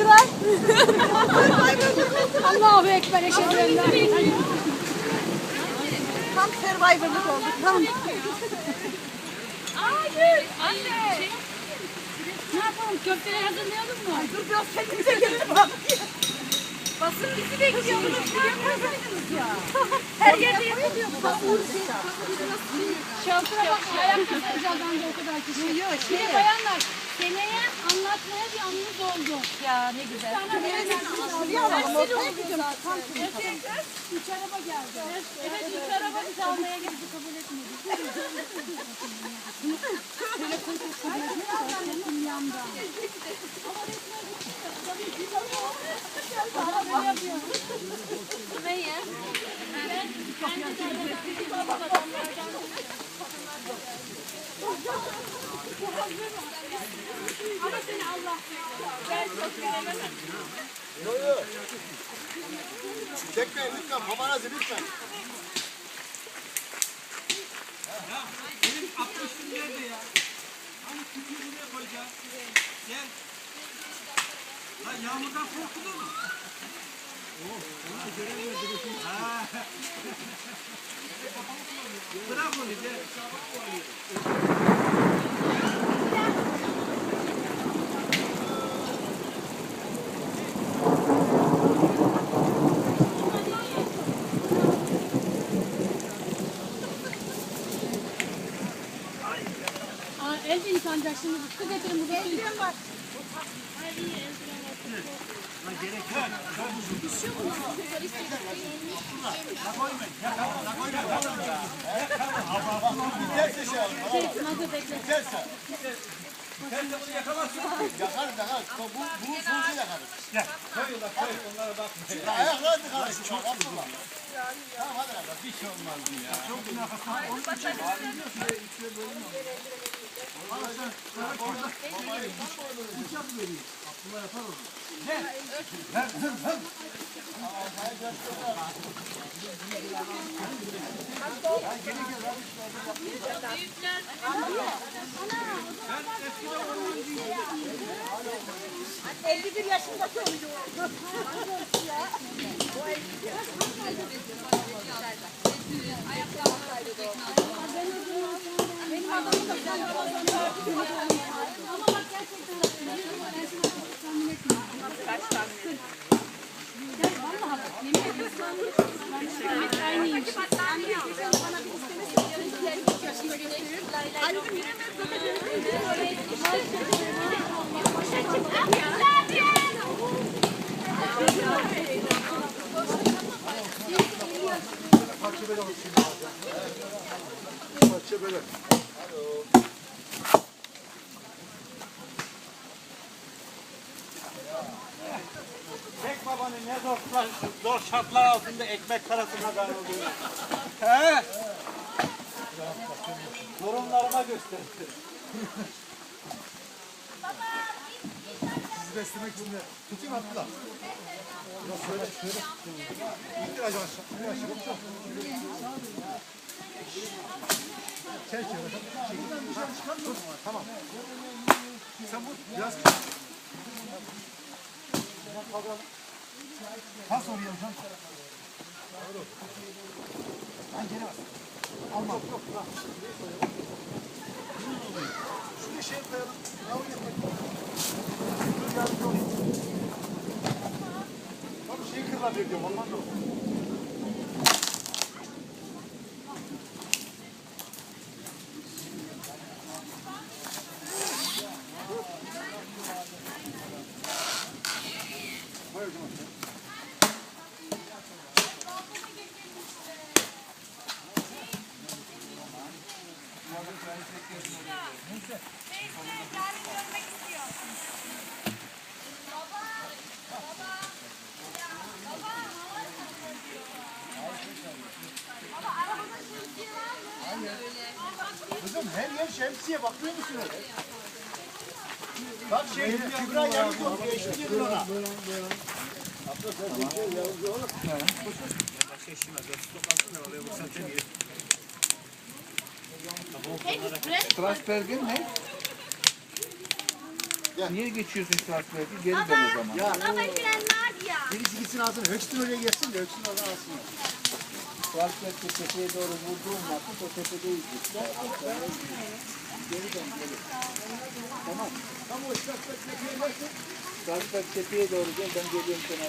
Survivor'cılar. Allahu Ekber eşhedü en la. Tam Survivor'lık olduk. Tam. Hayır. Anne. Ne yapalım? Köfteleri hazırlayalım mı? Dur biraz kendimize gelelim abi. Basın bizi bekliyor. Bunu yapmasaydınız ya. Her yerde yapılıyor bu basın. Şaltıra bak. Ayak kısacağız ben de o kadar kişi. Yok, Bir şey. de bayanlar. Oldu. Ya ne güzel. Şuraya alalım. Ortaya gidiyorum. Tam üç araba geldi. Evet üç araba bizi almaya geldi kabul etmedi. Benim yanımda. Ama böyle yapıyor. Sümeyye. Ben kendi adamlardan ama ben çok bilemem. Çekmeyin lütfen. Paparazzi lütfen. Benim 60 nerede ya? Hani küpüğü buraya koyacağım. Gel. Ha yağmurdan korktun mu? Oh. Bırak onu gel. Aa, elde yıkanacak şimdi. Su getirin burada. Eldiven var. Biterse şey Şey. Sen de bunu yakamazsın. Yakarız yakarız. Bu, bu, sonucu yakarız. Gel. Koy ulan koy. Onlara bak. Ya ayaklar tıkarız. Çok Abdullah. Tamam hadi lan. Bir şey olmaz ya. Çok günah. Onun için Anne 51 yaşındaki oydu. Benim adamım da sen Ama bak gerçekten ben şimdi tahmin etmiyorum. Kaç tane? Gel vallahi yemin ediyorum. Ben aynıyım. Parça böyle olsun. Parça böyle. Tek babanın ne zor, zor şartlar altında ekmek parasına ben olduğunu. He? Torunlarıma gösterdi. Sizi beslemek için de tutayım Abdullah. Biraz şöyle şöyle tutayım. İndir aşağı aşağı. İndir aşağı. Çek şöyle. Çek. Tamam. Sen bu biraz. Pas oraya hocam. Ben geri bas. Alma. Yok yok. Bak. Şunu şey koyalım. Ya oynayalım. Dur yardımcı olayım. Bak şey kırılabilir diyorum. Ondan da Kızım her yer şemsiye bakmıyor musunuz? Bak şey Kübra yanık yok. Geçti gidin ona. Niye geçiyorsun Salzberg'i? Geri dön o zaman. Ya Baba girenler ya. birisi gitsin alsın. Höksün oraya gelsin de Höksün oradan alsın. Salzberg'de tepeye doğru vurduğum vakit o tepedeyiz. Geri dön geri. Tamam. Tam o Salzberg tepeye doğru gel ben geliyorum sana.